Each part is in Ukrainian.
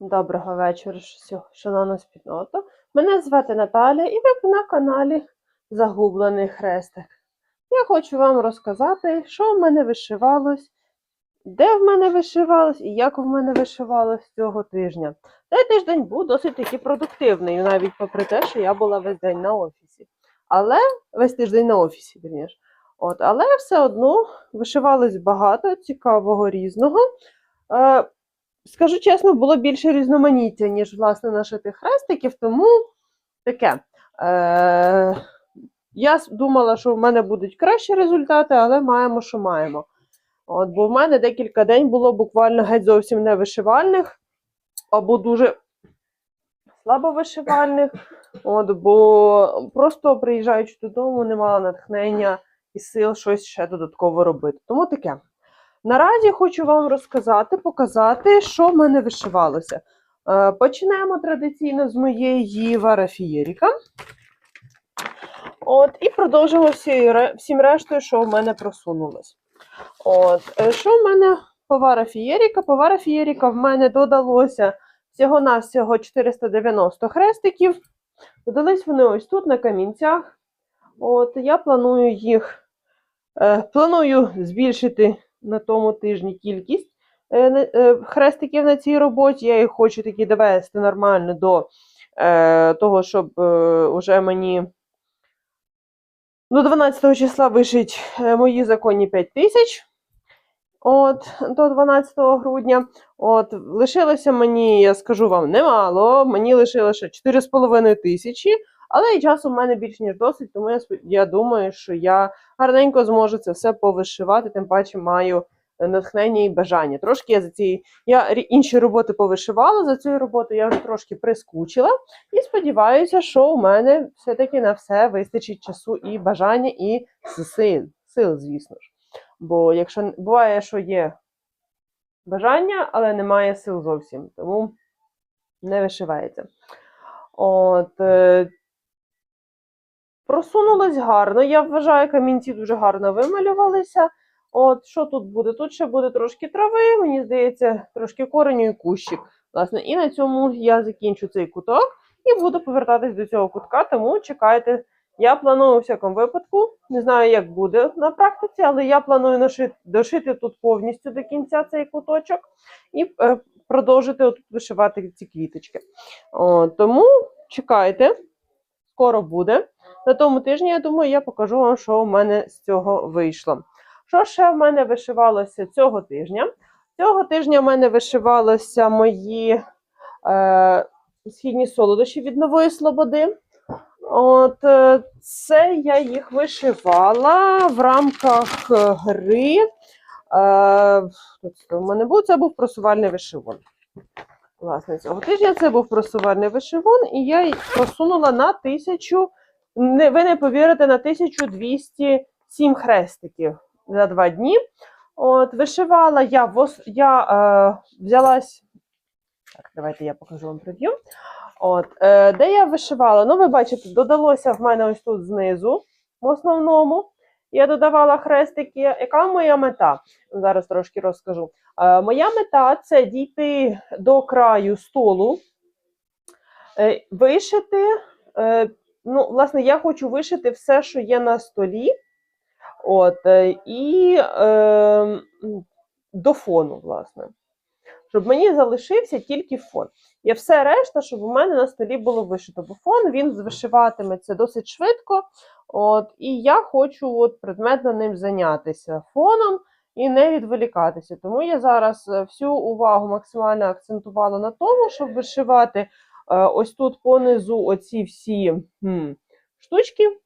Доброго вечора, шановна спільнота. Мене звати Наталя і ви на каналі Загублений Хрестик. Я хочу вам розказати, що в мене вишивалось, де в мене вишивалось і як в мене вишивалось цього тижня. Цей тиждень був досить таки продуктивний, навіть попри те, що я була весь день на офісі. Але весь тиждень на офісі, вірніше. От, але все одно вишивалось багато цікавого різного. Е, Скажу чесно, було більше різноманіття, ніж власне нашитих хрестиків, тому таке. Е, я думала, що в мене будуть кращі результати, але маємо, що маємо. От, бо в мене декілька день було буквально геть зовсім не вишивальних, або дуже слабо вишивальних. От, бо просто приїжджаючи додому, не мала натхнення і сил щось ще додатково робити. Тому таке. Наразі хочу вам розказати, показати, що в мене вишивалося. Е, Почнемо традиційно з моєї варафієріка. От, і продовжимо всім рештою, що в мене просунулось. От, е, що в мене по варафієріка? По варафієріка в мене додалося всього-навсього 490 хрестиків. Додались вони ось тут, на камінцях. От, я планую їх, е, планую збільшити на тому тижні кількість е, е, хрестиків на цій роботі. Я їх хочу таки довести нормально до е, того, щоб е, уже мені до 12 числа вишить мої законні 5 тисяч. От, до 12 грудня. От, лишилося мені, я скажу вам, немало. Мені лишилося 4,5 тисячі, але і часу в мене більш ніж досить, тому я, я думаю, що я гарненько зможу це все повишивати, тим паче маю е, натхнення і бажання. Трошки я за ці я інші роботи повишивала. За цю роботу я вже трошки прискучила. І сподіваюся, що у мене все-таки на все вистачить часу і бажання, і сил, сил, звісно ж. Бо якщо буває, що є бажання, але немає сил зовсім, тому не вишивається. От, е, просунулось гарно. Я вважаю, камінці дуже гарно вималювалися. От, що тут буде? Тут ще буде трошки трави, мені здається, трошки кореню і кущик. Власне, і на цьому я закінчу цей куток і буду повертатись до цього кутка, тому чекайте. Я планую у всякому випадку, не знаю, як буде на практиці, але я планую нашити, дошити тут повністю до кінця цей куточок і е, продовжити отут вишивати ці квіточки. О, тому чекайте, скоро буде. На тому тижні, я думаю, я покажу вам, що в мене з цього вийшло. Що ще в мене вишивалося цього тижня? Цього тижня в мене вишивалося мої е, східні солодощі від нової слободи. От е, це я їх вишивала в рамках гри. Е, це в мене був? Це був просувальний вишивон. Власне, цього тижня це був просувальний вишивон, і я й просунула на тисячу. Не, ви не повірите, на 1207 хрестиків за два дні. От, вишивала я, вос, я е, взялась. Так, давайте я покажу вам прев'ю. От, е, де я вишивала? Ну, ви бачите, додалося в мене ось тут знизу, в основному. Я додавала хрестики. Яка моя мета? Зараз трошки розкажу. Е, моя мета це дійти до краю столу, е, вишити. Е, ну, власне, я хочу вишити все, що є на столі. От, е, і е, до фону, власне. Щоб мені залишився тільки фон. І все решта, щоб у мене на столі було вишито. Бо фон він вишиватиметься досить швидко. От, і я хочу от, предметно ним зайнятися фоном і не відволікатися. Тому я зараз е, всю увагу максимально акцентувала на тому, щоб вишивати ось тут понизу оці всі м, штучки,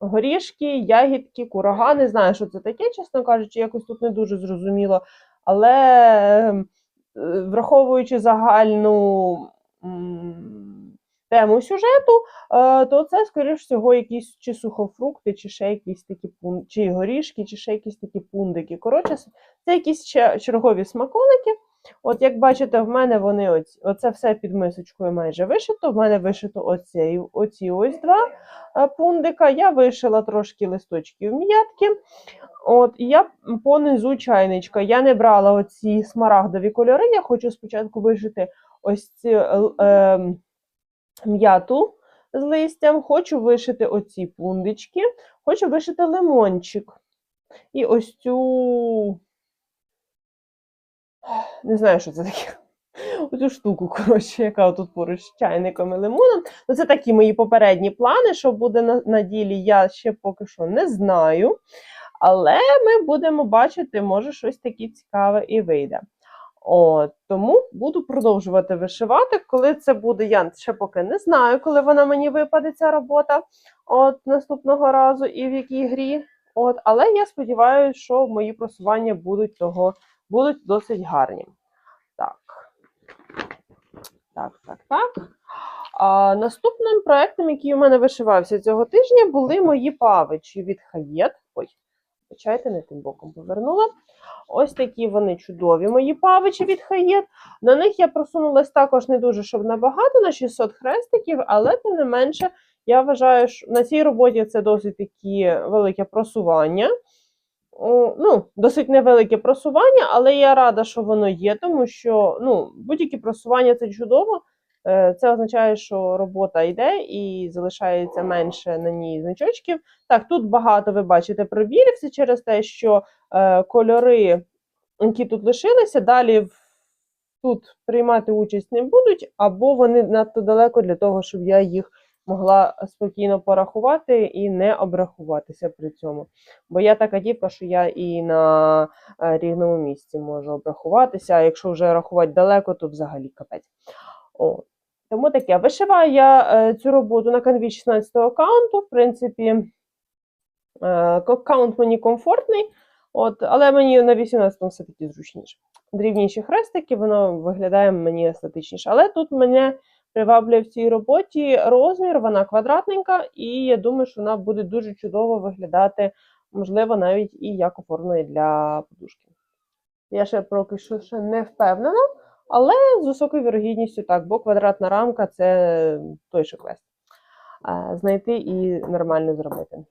горішки, ягідки, курага. Не знаю, що це таке, чесно кажучи, якось тут не дуже зрозуміло. Але е, враховуючи загальну тему сюжету, е, то це, скоріш всього, якісь чи сухофрукти, чи ще якісь такі пун... чи горішки, чи ще якісь такі пундики. Коротше, це якісь чергові смаколики. От як бачите, в мене вони оці, оце все під мисочкою майже вишито. В мене вишито оці, оці ось два е, пундика. Я вишила трошки листочків м'ятки. От, і я понизу чайничка. Я не брала оці смарагдові кольори. Я хочу спочатку вишити ось ці е, е, м'яту з листям, хочу вишити оці пундички, хочу вишити лимончик. І ось цю. Не знаю, що це таке. Оцю штуку, коротше, яка тут поруч з чайником і лимоном. Ну, це такі мої попередні плани. Що буде на, на ділі, я ще поки що не знаю. Але ми будемо бачити, може, щось таке цікаве і вийде. От, тому буду продовжувати вишивати. Коли це буде, я ще поки не знаю, коли вона мені випаде ця робота от наступного разу і в якій грі. От, але я сподіваюся, що мої просування будуть того, будуть досить гарні. Так. Так, так, так. А, наступним проектом, який у мене вишивався цього тижня, були мої павичі від Хаєт. Ой, почайте, не тим боком повернула. Ось такі вони чудові, мої павичі від Хаєт. На них я просунулась також не дуже, щоб набагато, на 600 хрестиків, але тим не менше, я вважаю, що на цій роботі це досить такі велике просування. Ну, досить невелике просування, але я рада, що воно є, тому що ну, будь-які просування це чудово. Е, Це означає, що робота йде і залишається менше на ній значочків. Так, тут багато ви бачите пробірів, це через те, що е, кольори, які тут лишилися, далі тут приймати участь не будуть, або вони надто далеко для того, щоб я їх могла спокійно порахувати і не обрахуватися при цьому. Бо я така дівка, що я і на е, рівному місці можу обрахуватися, а якщо вже рахувати далеко, то взагалі капець. О. Тому таке. Вишиваю я е, цю роботу на канві 16 аккаунту. В принципі, е, аккаунт мені комфортний, от, але мені на 18-му все-таки зручніше. Дрібніші хрестики, воно виглядає мені естетичніше. Але тут мене приваблює в цій роботі розмір, вона квадратненька, і я думаю, що вона буде дуже чудово виглядати, можливо, навіть і як оформлення для подушки. Я ще поки що ще не впевнена, але з високою вірогідністю так, бо квадратна рамка це той же квест. Знайти і нормально зробити.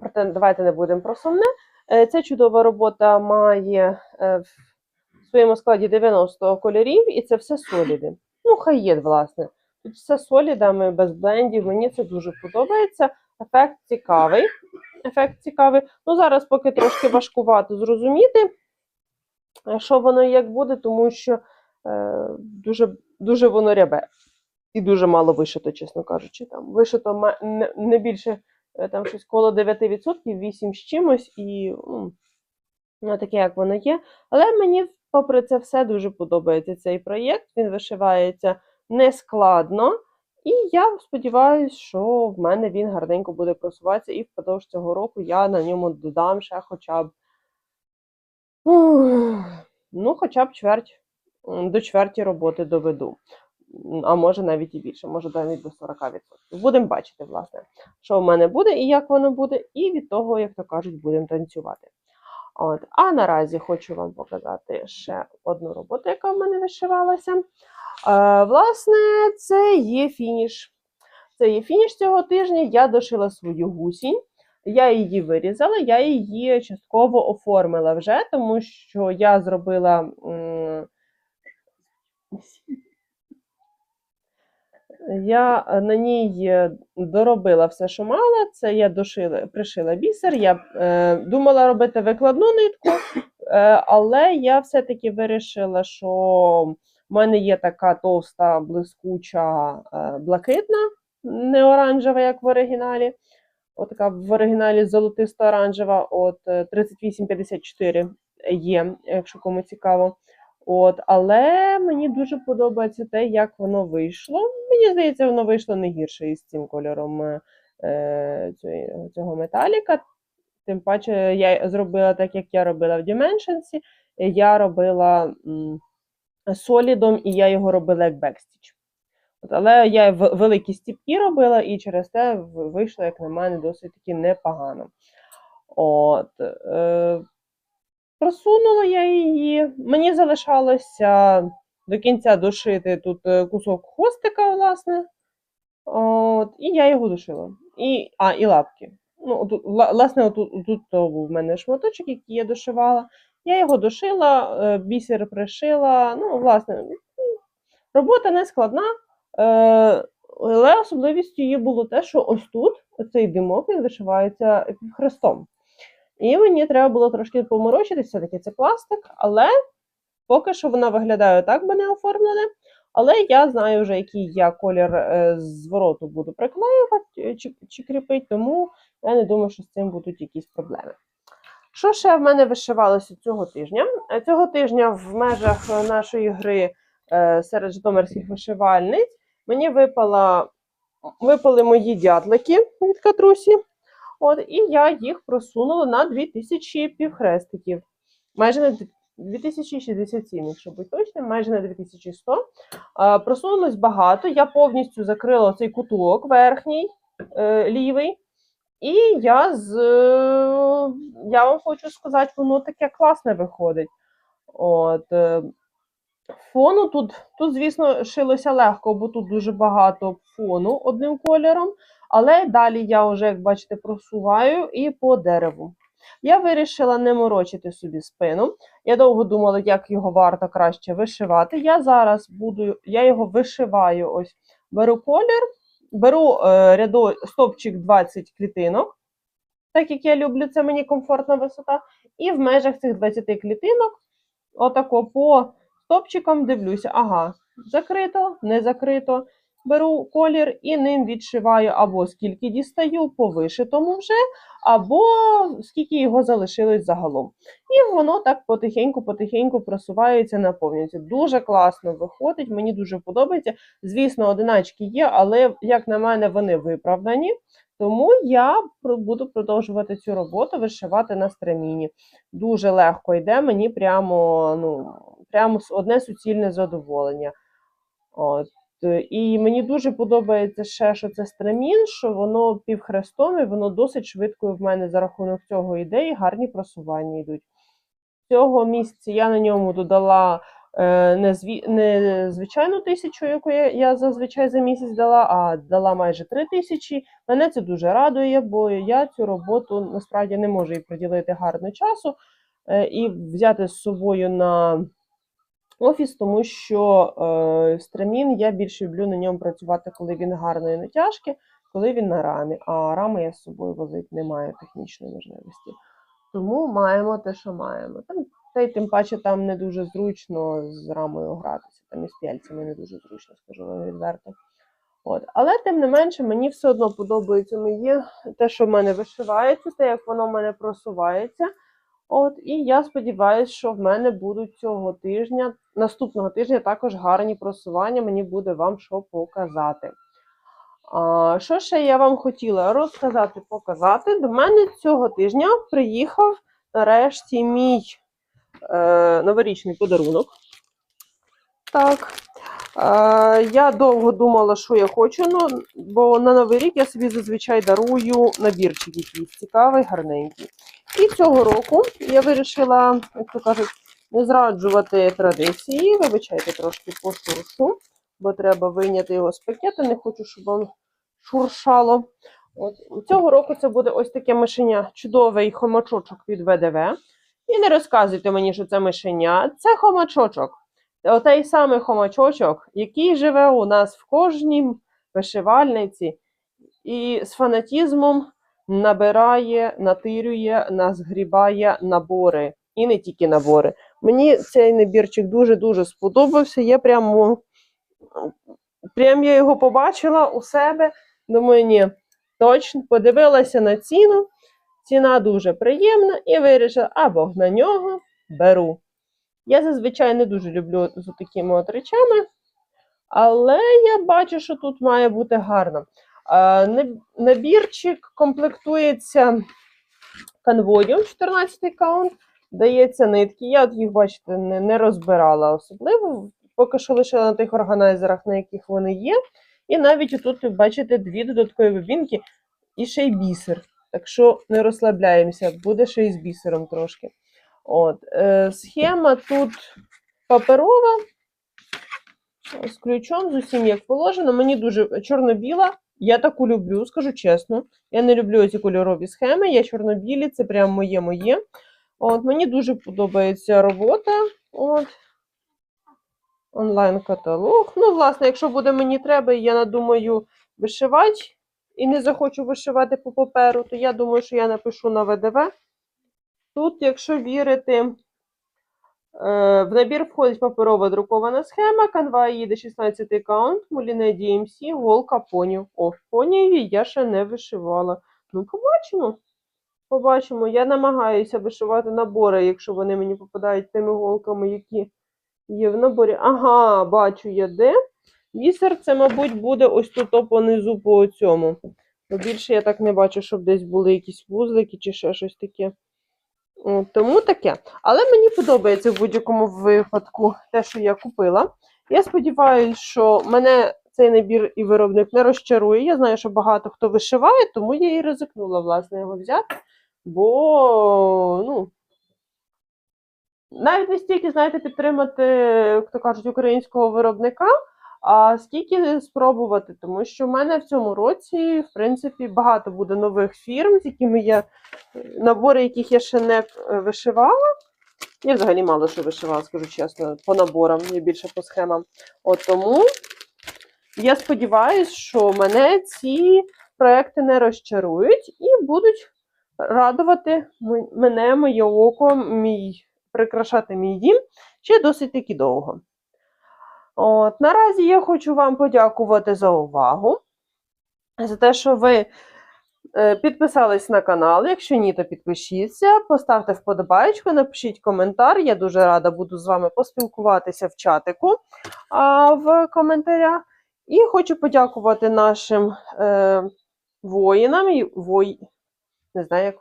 Проте давайте не будемо про сумне. Е, Ця чудова робота має е, в своєму складі 90 кольорів, і це все соліди. Ну, хай є, власне. Тут все солідами, без блендів. Мені це дуже подобається. Ефект цікавий. Ефект цікавий. Ну, зараз поки трошки важкувато зрозуміти, е, що воно і як буде, тому що е, дуже, дуже воно рябе. І дуже мало вишито, чесно кажучи. Там вишито не, більше е, там щось коло 9%, 8 з чимось, і ну, таке, як воно є. Але мені, попри це все, дуже подобається цей проєкт. Він вишивається нескладно. І я сподіваюся, що в мене він гарненько буде просуватися, і впродовж цього року я на ньому додам ще хоча б. Ну, хоча б чверть, до чверті роботи доведу. А може навіть і більше, може навіть до 40%. Будемо бачити, власне, що в мене буде і як воно буде, і від того, як то кажуть, будемо танцювати. От. А наразі хочу вам показати ще одну роботу, яка в мене вишивалася. Е, власне, це є фініш. Це є фініш цього тижня. Я дошила свою гусінь. Я її вирізала, я її частково оформила вже, тому що я зробила. м, Я е, на ній е, доробила все, що мала. Це я дошила, пришила бісер. Я е, думала робити викладну нитку, е, але я все-таки вирішила, що в мене є така товста, блискуча, е, блакитна, не оранжева, як в оригіналі. Отака в оригіналі золотисто-оранжева, от е, 3854 є, якщо кому цікаво. От, але мені дуже подобається те, як воно вийшло. Мені здається, воно вийшло не гірше із цим кольором е, е, цього- металіка. Тим паче, я зробила так, як я робила в Dimensions. Я робила солідом, і я його робила як бекстіч. Але я в- великі стіпки робила, і через те вийшло, як на мене, досить таки непогано. От, е, Просунула я її. Мені залишалося до кінця дошити тут е, кусок хвостика, власне. От, і я його дошила. І, а, і лапки. Ну, отут, власне, отут, тут то був в мене шматочок, який я дошивала. Я його дошила, е, бісер пришила. Ну, власне, робота не складна. Е, але особливістю її було те, що ось тут оцей димок він вишивається хрестом. І мені треба було трошки поморочитися, все-таки це пластик, але поки що вона виглядає так, бо не оформлене. Але я знаю вже, який я колір е, звороту буду приклеювати е, чи, чи кріпити, тому я не думаю, що з цим будуть якісь проблеми. Що ще в мене вишивалося цього тижня? Е, Цього тижня в межах нашої гри серед житомирських вишивальниць мені випала, випали мої дятлики від катрусі. От, і я їх просунула на 2000 півхрестиків. Майже на 2067, якщо бути точним, майже на 2100. А, просунулось багато. Я повністю закрила цей куток верхній, е, лівий. І я з я вам хочу сказати, воно таке класне виходить. От, е, фону тут, тут, звісно, шилося легко, бо тут дуже багато фону одним кольором. Але далі я вже, як бачите, просуваю і по дереву. Я вирішила не морочити собі спину. Я довго думала, як його варто краще вишивати. Я зараз буду, я його вишиваю. Ось беру колір, беру е, рядо, стопчик 20 клітинок, так як я люблю, це мені комфортна висота. І в межах цих 20 клітинок, отако по стопчикам дивлюся, ага, закрито, не закрито. Беру колір і ним відшиваю або скільки дістаю по вишитому вже, або скільки його залишилось загалом. І воно так потихеньку-потихеньку просувається, наповнюється. Дуже класно виходить, мені дуже подобається. Звісно, одиначки є, але, як на мене, вони виправдані. Тому я буду продовжувати цю роботу вишивати на стреміні. Дуже легко йде, мені прямо, ну, прямо одне суцільне задоволення. От. Е, І мені дуже подобається ще, що це стремін, що воно півхрестом, і воно досить швидко в мене за рахунок цього йде, і гарні просування йдуть. Цього місяця я на ньому додала е, не, звичайну тисячу, яку я, я зазвичай за місяць дала, а дала майже три тисячі. Мене це дуже радує, бо я цю роботу насправді не можу їй приділити гарно часу е, і взяти з собою на офіс, тому що е, стремін я більше люблю на ньому працювати, коли він гарної натяжки, коли він на рамі. А рами я з собою возити не маю технічної можливості. Тому маємо те, що маємо. Там, та й тим паче там не дуже зручно з рамою гратися. Там і з п'яльцями не дуже зручно, скажу відверто. От. Але тим не менше, мені все одно подобається моє те, що в мене вишивається, те, як воно в мене просувається. От, і я сподіваюся, що в мене будуть цього тижня, наступного тижня також гарні просування. Мені буде вам що показати. А, що ще я вам хотіла розказати, показати? До мене цього тижня приїхав нарешті мій е, новорічний подарунок. Так. Я довго думала, що я хочу, ну, бо на Новий рік я собі зазвичай дарую набірчик якийсь цікавий, гарненький. І цього року я вирішила, як то кажуть, не зраджувати традиції. Вибачайте, трошки пошуршу, бо треба вийняти його з пакету. Не хочу, щоб воно шуршало. От. Цього року це буде ось таке мишеня, чудовий хомачочок від ВДВ. І не розказуйте мені, що це мишеня, це хомачочок. Отей самий хомачочок, який живе у нас в кожній вишивальниці і з фанатізмом набирає, натирює, назгрібає набори. І не тільки набори. Мені цей набірчик дуже-дуже сподобався. Я прямо прям я його побачила у себе. Думаю, ні, точно подивилася на ціну. Ціна дуже приємна, і вирішила, або на нього беру. Я зазвичай не дуже люблю з такими от речами, але я бачу, що тут має бути гарно. Набірчик комплектується канвою 14 каунт, дається нитки. Я от їх, бачите, не, не розбирала особливо. Поки що лишила на тих органайзерах, на яких вони є. І навіть тут бачите дві додаткові бобінки і ще й бісер. Так що не розслабляємося, буде ще й з бісером трошки. От, е, схема тут паперова, з ключом, з усім як положено. Мені дуже чорно-біла. Я таку люблю, скажу чесно. Я не люблю ці кольорові схеми, я чорно-білі, це прям моє-моє. От, мені дуже подобається робота. От. Онлайн-каталог. Ну, власне, якщо буде мені треба, я надумаю вишивати і не захочу вишивати по паперу, то я думаю, що я напишу на ВДВ. Тут, якщо вірити, е, в набір входить паперова друкована схема, канва їде 16 каунт, муліне DMC, голка понів. О, поніві я ще не вишивала. Ну, побачимо. Побачимо. Я намагаюся вишивати набори, якщо вони мені попадають тими голками, які є в наборі. Ага, бачу я де. Бісер, це, мабуть, буде ось тут понизу по цьому. Бо більше я так не бачу, щоб десь були якісь вузлики чи ще щось таке. Тому таке. Але мені подобається в будь-якому випадку те, що я купила. Я сподіваюся, що мене цей набір і виробник не розчарує. Я знаю, що багато хто вишиває, тому я і ризикнула, власне, його взяти. Бо, ну, навіть не стільки, знаєте, підтримати, як то кажуть, українського виробника, а скільки спробувати, тому що в мене в цьому році, в принципі, багато буде нових фірм, з якими я набори, яких я ще не е, вишивала. Я взагалі мало що вишивала, скажу чесно, по наборам, я більше по схемам. От тому я сподіваюся, що мене ці проекти не розчарують і будуть радувати мене, моє око, мій, прикрашати мій дім ще досить таки довго. От, наразі я хочу вам подякувати за увагу, за те, що ви е, підписались на канал. Якщо ні, то підпишіться, поставте вподобайку, напишіть коментар. Я дуже рада буду з вами поспілкуватися в чатику а, в коментарях. І хочу подякувати нашим е, воїнам, і вой... не знаю, як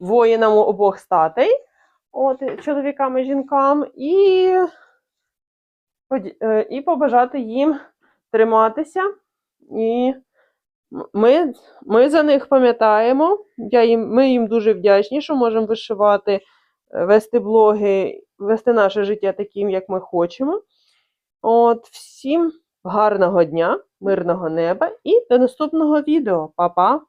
воїнам обох статей, от, чоловікам і жінкам, і, і побажати їм триматися. І ми, ми за них пам'ятаємо. Я їм, ми їм дуже вдячні, що можемо вишивати, е, вести блоги, вести наше життя таким, як ми хочемо. От, всім гарного дня, мирного неба і до наступного відео. Па-па!